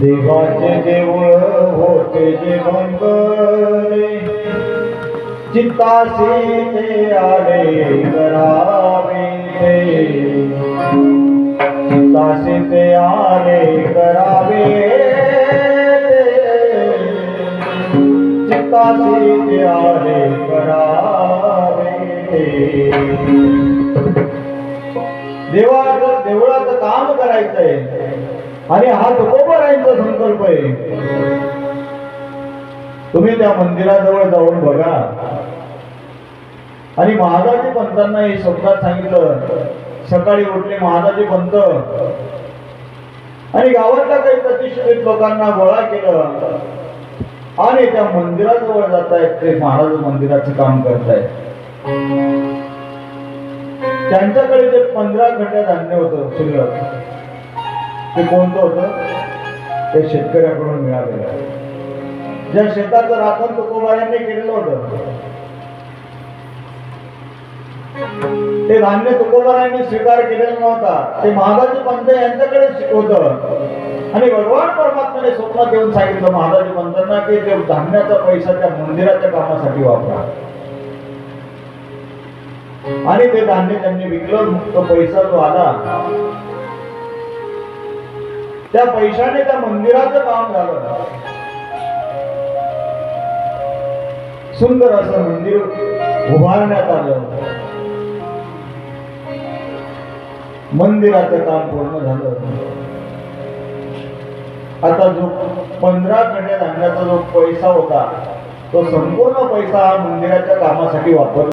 देवाचे देव होते देव बंकरे चित्ताशी ते आले करावे चित्ताशी ते आले करावे चित्ताशी ते आले करावे ते देवाचं देवळाचं काम करायचंय. आणि हा तुकोबरायांचा संकल्प आहे तुम्ही त्या मंदिराजवळ जाऊन बघा. आणि महादाजी पंतांना हे शब्दात सांगितलं सकाळी उठले महादाजी पंत. आणि गावातल्या काही प्रतिष्ठित लोकांना गोळा केलं. आणि त्या मंदिराजवळ जात आहेत ते महाराज मंदिराचं काम करतायत. त्यांच्याकडे ते पंधरा खड्डे धान्य होतं शिल्लक ते कोणतं होतं? ते शेतकऱ्याकडून मिळालेलं ज्या शेताचं राखण तुकोबायांनी केलेलं होतं ते धान्य तुकोबायांनी स्वीकार केलेला नव्हता. ते महादाजी पंत यांच्याकडे होत आणि भगवान परमात्म्याने स्वप्न देऊन सांगितलं महादाजी पंतांना की ते धान्याचा पैसा त्या मंदिराच्या कामासाठी वापरा. आणि ते धान्य त्यांनी विकलं तो पैसा जो आला त्या पैशाने त्या मंदिराचं काम झालं सुंदर असं मंदिर उभारण्यात आलं. मंदिराचं काम पूर्ण झालं. आता जो पंधरा खड्या आणण्याचा जो पैसा होता तो संपूर्ण पैसा हा मंदिराच्या कामासाठी वापर